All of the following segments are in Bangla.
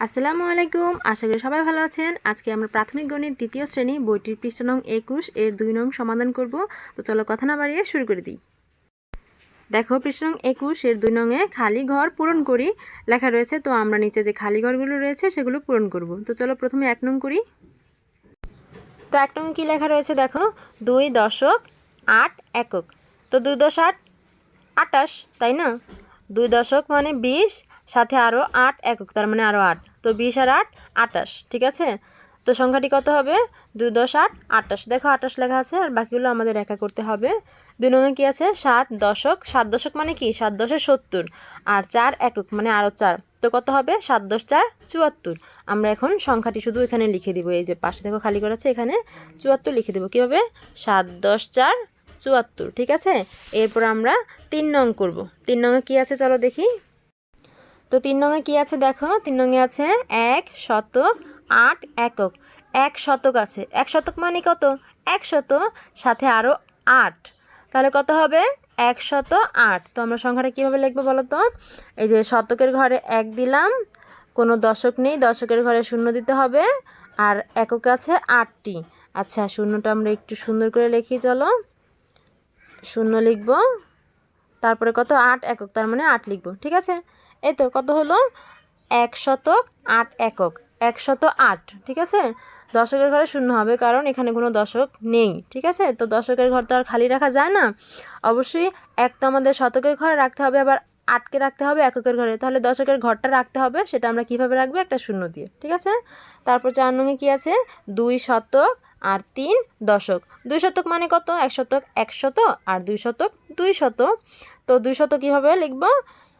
আসসালামু আলাইকুম, আশা করি সবাই ভালো আছেন। আজকে আমরা প্রাথমিক গণিত দ্বিতীয় শ্রেণি বইটির পৃষ্ঠ নং একুশ এর দুই নং সমাধান করব। তো চলো কথা না বাড়িয়ে শুরু করে দিই। দেখো পৃষ্ঠ নং একুশ এর দুই নংয়ে খালি ঘর পূরণ করি, লেখা রয়েছে, তো আমরা নিচে যে খালি ঘরগুলো রয়েছে সেগুলো পূরণ করব। তো চলো প্রথমে এক নং করি। তো এক নং কী লেখা রয়েছে দেখো, দুই দশক আট একক। তো দুই দশ আট, আটাশ, তাই না? দুই দশক মানে বিশ সাথে আরও আট একক, তার মানে আরও আট। তো বিশ আর আট, আটাশ, ঠিক আছে? তো সংখ্যাটি কত হবে? দুই দশ আট, আটাশ। দেখো আটাশ লেখা আছে আর বাকিগুলো আমাদের একা করতে হবে। দুই নঙ্গে কী আছে? সাত দশক। সাত দশক মানে কি? সাত দশে সত্তর। আর চার একক মানে আরও চার। তো কত হবে? সাত দশ চার চুয়াত্তর। আমরা এখন সংখ্যাটি শুধু এখানে লিখে দিব। এই যে পাশে দেখো খালি করা আছে, এখানে চুয়াত্তর লিখে দেবো। কীভাবে সাত দশ চার চুয়াত্তর, ঠিক আছে? এরপর আমরা তিন নং করব। তিন নঙে কী আছে? চলো দেখি। তো তিন নঙে কী আছে দেখো? তিন নঙে আছে এক শতক, আট একক। এক শতক আছে। এক শতক মানে কত? এক শত সাথে আরও আট। তাহলে কত হবে? এক শত আট। তো আমরা সংখ্যাটা কীভাবে লিখব বলো তো? এই যে শতকের ঘরে এক দিলাম, কোনো দশক নেই, দশকের ঘরে শূন্য দিতে হবে, আর একক আছে আটটি। আচ্ছা শূন্যটা আমরা একটু সুন্দর করে লিখি, চলো। শূন্য লিখব, তারপরে কত? আট একক, তার মানে আট লিখব, ঠিক আছে? এই তো কত হলো? এক শতক আট একক। এক শত আট ঠিক আছে? দশকের ঘরে শূন্য হবে কারণ এখানে কোনো দশক নেই, ঠিক আছে? তো দশকের ঘর তো আর খালি রাখা যায় না। অবশ্যই এক তো আমাদের শতকের ঘরে রাখতে হবে, আবার আটকে রাখতে হবে এককের ঘরে। তাহলে দশকের ঘরটা রাখতে হবে, সেটা আমরা কীভাবে রাখব? একটা শূন্য দিয়ে, ঠিক আছে? তারপর চার নঙে কী আছে? দুই শতক আর তিন দশক। দুই শতক মানে কত? এক শতক এক শত আর দুই শতক দুই শত। তো দুই শত কীভাবে লিখব?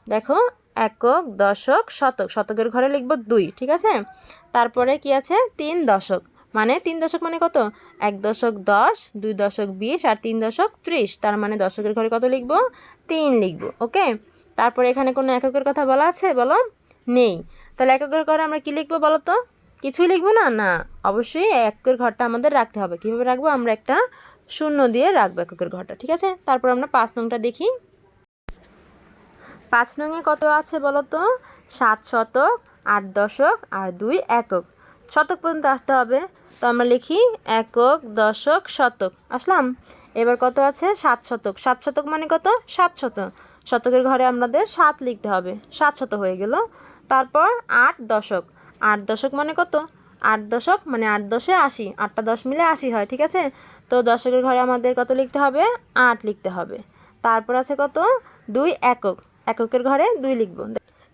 দেখো একক, দশক, শতক। শতকের ঘরে লিখব দুই, ঠিক আছে? তারপরে কি আছে? তিন দশক। মানে তিন দশক মানে কত? এক দশক দশ, দুই দশক বিশ আর তিন দশক ত্রিশ। তার মানে দশকের ঘরে কত লিখব? তিন লিখব, ওকে? তারপরে এখানে কোনো এককের কথা বলা আছে? বলো? নেই। তাহলে এককের ঘরে আমরা কি লিখব বলো তো? কিছুই লিখব না? না। অবশ্যই একের ঘরটা আমাদের রাখতে হবে। কীভাবে রাখব? আমরা একটা শূন্য দিয়ে রাখব এককের ঘরটা, ঠিক আছে? তারপর আমরা পাঁচ নংটা দেখি। পাঁচ নংয়ে কত আছে বলো তো সাত শতক, আট দশক আর দুই একক। শতক পর্যন্ত আসতে হবে। তো আমরা লিখি একক, দশক, শতক। আসলাম? এবার কত আছে? সাত শতক। সাত শতক মানে কত? সাত শত শতকের ঘরে আমাদের সাত লিখতে হবে। সাত শত হয়ে গেল। তারপর আট দশক। আট দশক মানে কত? আট দশক মানে আট দশে আশি। আটটা দশ মিলে আশি হয়, ঠিক আছে? তো দশকের ঘরে আমাদের কত লিখতে হবে? আট লিখতে হবে। তারপর আছে কত? দুই একক। এককের ঘরে দুই লিখব।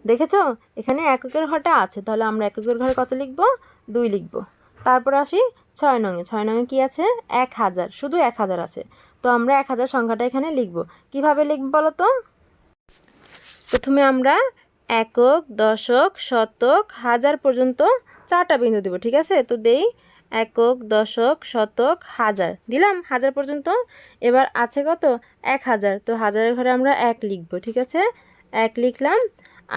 দেখেছ? এখানে এককের ঘরটা আছে, তাহলে আমরা এককের ঘরে কত লিখব? দুই লিখব। তারপর আসি ছয় নঙে। ছয় নঙে কী আছে? এক হাজার। শুধু এক হাজার আছে। তো আমরা এক হাজার সংখ্যাটা এখানে লিখব। কীভাবে লিখব বলো তো প্রথমে আমরা একক, দশক, শতক, হাজার পর্যন্ত চারটা বিন্দু দেবো, ঠিক আছে? তো দেই একক, দশক, শতক, হাজার। দিলাম, হাজার পর্যন্ত। এবার আছে কত? এক হাজার। তো হাজারের ঘরে আমরা এক লিখব, ঠিক আছে? এক লিখলাম।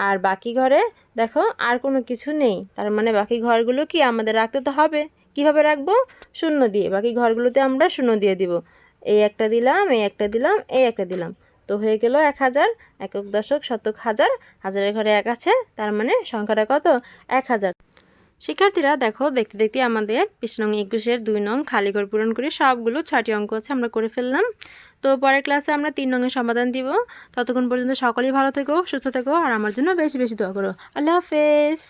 আর বাকি ঘরে দেখো আর কোনো কিছু নেই। তার মানে বাকি ঘরগুলো কি আমাদের রাখতে তো হবে? কীভাবে রাখব? শূন্য দিয়ে। বাকি ঘরগুলোতে আমরা শূন্য দিয়ে দিব। এই একটা দিলাম, এই একটা দিলাম, এই একটা দিলাম। তো হয়ে গেল এক হাজার। একক, দশক, শতক, হাজার। হাজারের ঘরে এক আছে। তার মানে সংখ্যাটা কত? এক হাজার। শিক্ষার্থীরা, দেখো, দেখতে দেখতে আমাদের বিশ নং একুশের দুই নং খালি ঘর পূরণ করে সবগুলো ছয়টি অঙ্ক আছে আমরা করে ফেললাম। তো পরের ক্লাসে আমরা তিন রঙের সমাধান দিব। ততক্ষণ পর্যন্ত সকলেই ভালো থেকো, সুস্থ থেকো, আর আমার জন্য বেশি বেশি দোয়া করো। আল্লাহ হাফেজ।